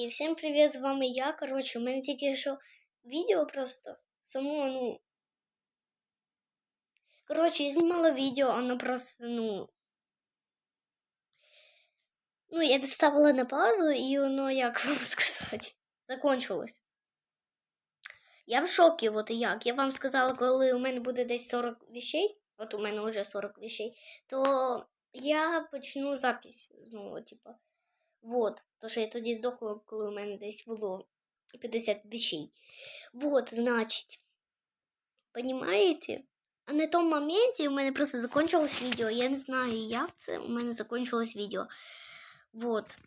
І всім привіт, з вами я. Коротше, у мене тільки що відео просто само, ну. Коротше, я знімала відео, воно просто, ну. Ну, я доставила на паузу, і воно, як вам сказати, закончилось. Я в шокі, от і як. Я вам сказала, коли у мене буде десь 40 вещей, от у мене вже 40 вещей, то я почну запись знову, типа. Вот, то що я тоді здохла, коли у мене десь було 50 вещей. Вот, значить. Понимаете? А на тому моменті у мене просто закончилось відео. Я не знаю, як це. У мене закончилось відео. Вот.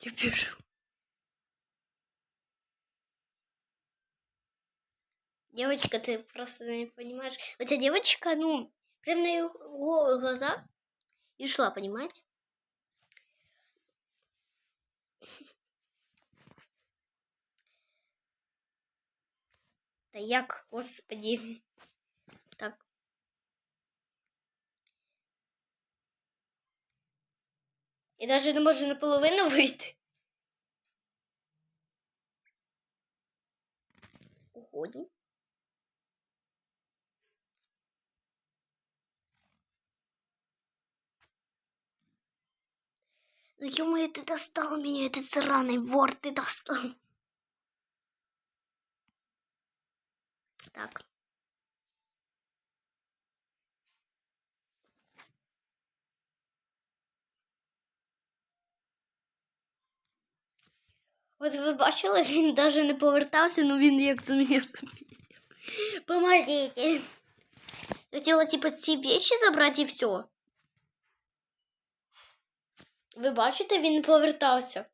Я пишу. Девочка, ты просто не понимаешь. Хотя девочка, ну, прям на его глаза и шла, понимаете? Да як, господи. Так. І навіть не можу наполовину вийти. Уходим. Ну, ё ты достал меня, этот сраный вор, ты достал. Так. От ви бачили, він навіть не повертався, ну він як це мене замітив. Помогите. Хотіла, типа, ці вещи забрати і все. Ви бачите, він повертався.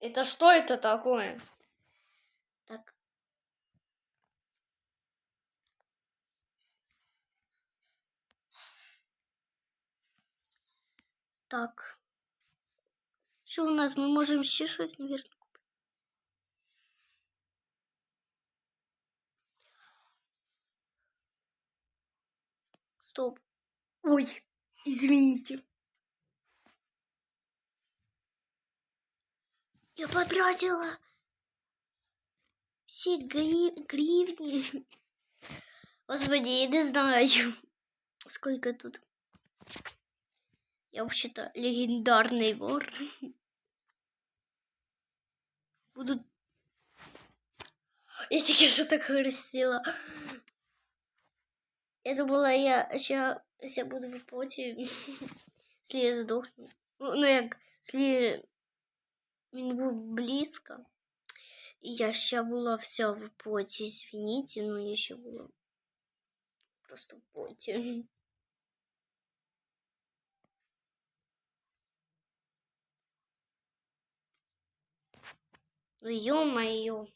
Это что это такое? Так. Так. Що у нас? Ми можемо ще щось, навірно, купити. Стоп. Ой, извините. Я потратила все гри... гривни. Господи, я не знаю, сколько тут. Я вообще-то легендарный вор. Буду... Я тільки що так красила. Я думала, я ще, буду в поті, якщо я здохну. Ну, як, якщо Він був близько. І я ще була вся в поті, извините, но я ще була просто в поті. Ну, ё-моё.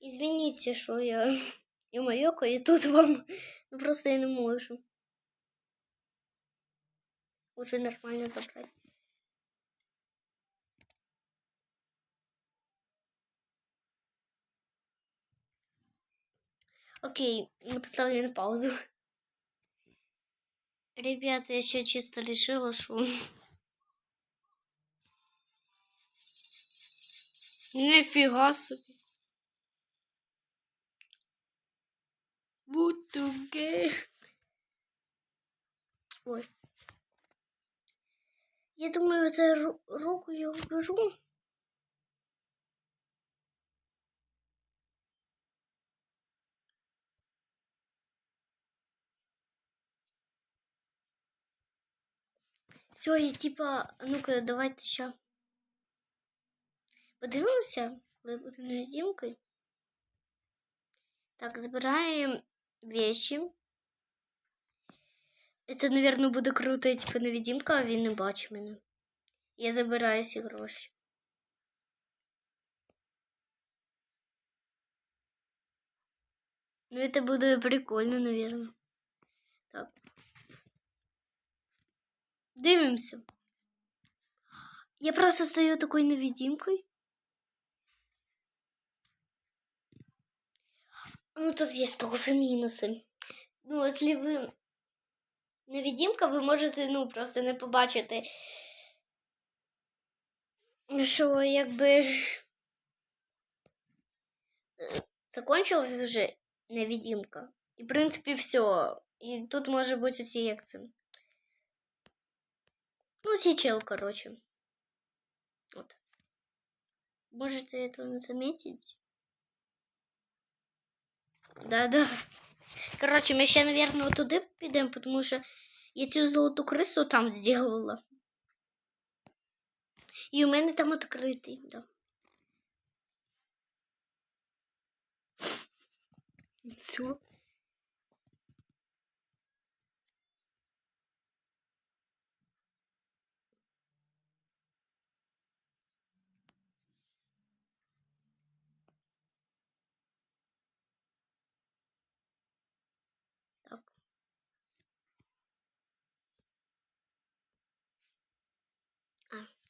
Извините, что я ё-моё, и тут вам ну, просто я не можу. Лучше нормально забрать. Окей, мы поставили на паузу. Ребята, я еще чисто решила, что... Нифига себе. Бутуге. Ой. Я думаю, это руку я уберу. Все, і типа, ну-ка, давайте ще. Подивимося, коли буде зімкою. Так, забираємо вещи. Это, наверное, буде круто, типа невидимка, а він не бачить мене. Я забираю всі гроші. Ну, это буде прикольно, наверное. Так. Дивимося. Я просто стою такой невидимкой. Ну, тут є теж мінуси. Ну, якщо ви невидимка, ви можете ну, просто не побачити, що якби е, закончилась вже невидимка. І, в принципі, все. І тут може бути оці як це. Ну, цей чел, короче. Вот. Можете это заметить? Да-да. Короче, ми ще, наверное, туди підемо, тому що я цю золоту крису там зробила. І у мене там відкритий, да. Все.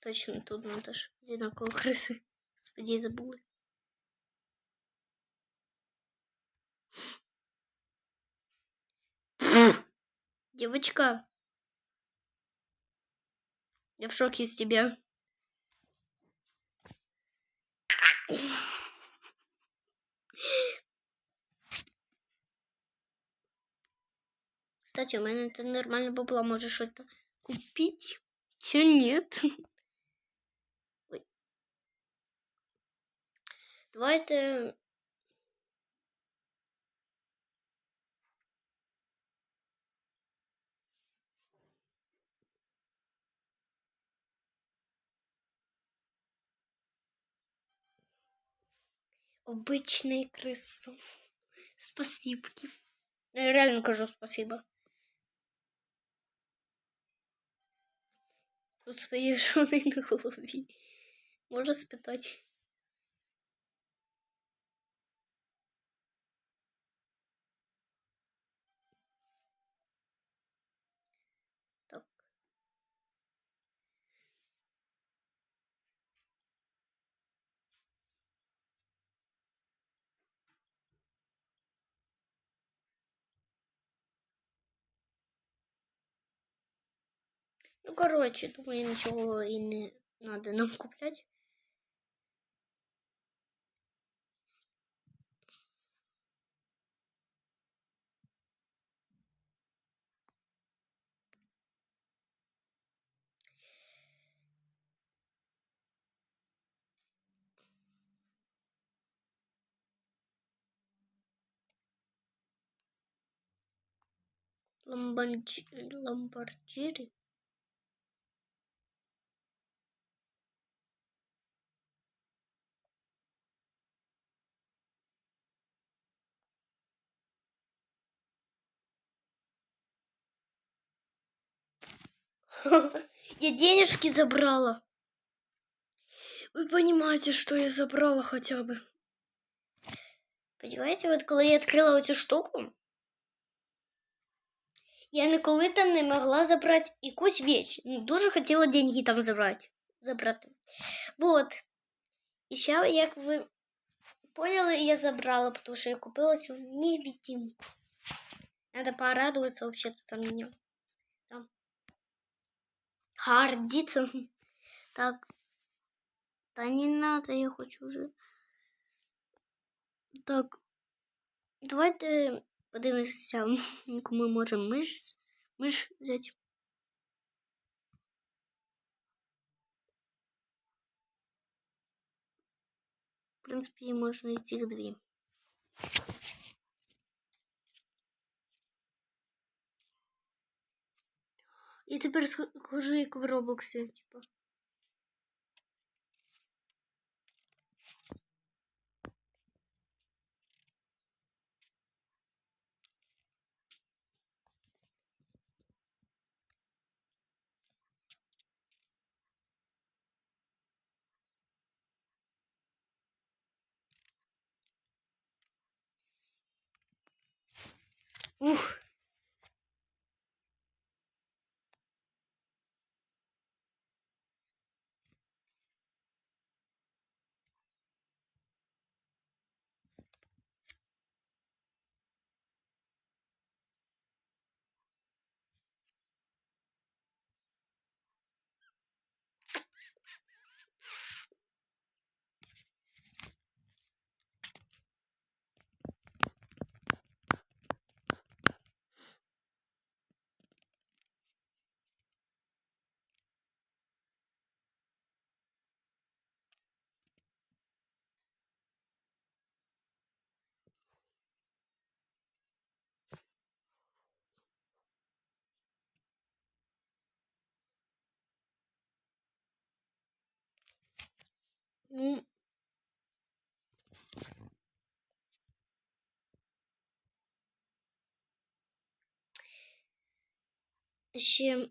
Точно, тут надо ж одинаково крысы. Господи, забыла. Девочка. Я в шоке из тебя. Кстати, у меня это нормально бабла. Можешь что-то купить? Че нет? Давайте. Обычные крысы. Спасибки. Я реально кажу спасибо. У своєї жони на голові. Можу спитати. Ну, короче, думаю, ничего и не надо нам куплять. Ламборджири. Я денежки забрала. Вы понимаете, что я забрала хотя бы? Понимаете, вот когда я открыла эту штуку, я ніколи там не могла забрати якусь вещь. Ну, Дуже хотіла деньги там забрати. забрати. Вот. І ще, як ви поняли, я забрала, потому що я купила цю невидимку. Надо порадоваться вообще-то за меня. Там. Гордиться. Так. Да не надо, я хочу уже. Так. Давайте подивимося, яку ми можемо миш, миш взяти. В принципі, можна і цих дві. І тепер схожу, як в Роблоксі, типу. Ух. Ну. Ще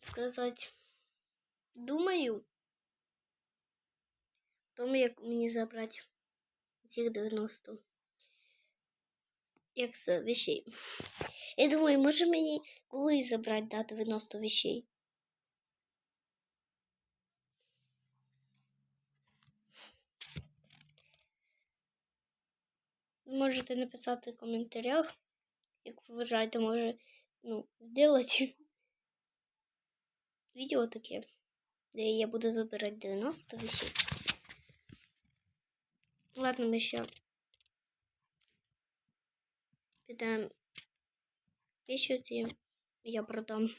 сказати, думаю, тому, як мені забрати цих 90. Як вещей. Я думаю, може мені коли забрати да, 90 вещей? Можете написати в коментарях, як ви вважаєте, може, ну, зробити відео таке, де я буду забирати 90 вещей. Ладно, ми ще підемо вещи ці я продам.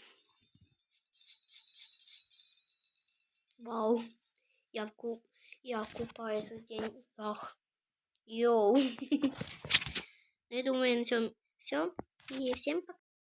Вау, я, ку... я купаюсь в деньгах. Йоу. Я думаю, на цьому все. И всем пока.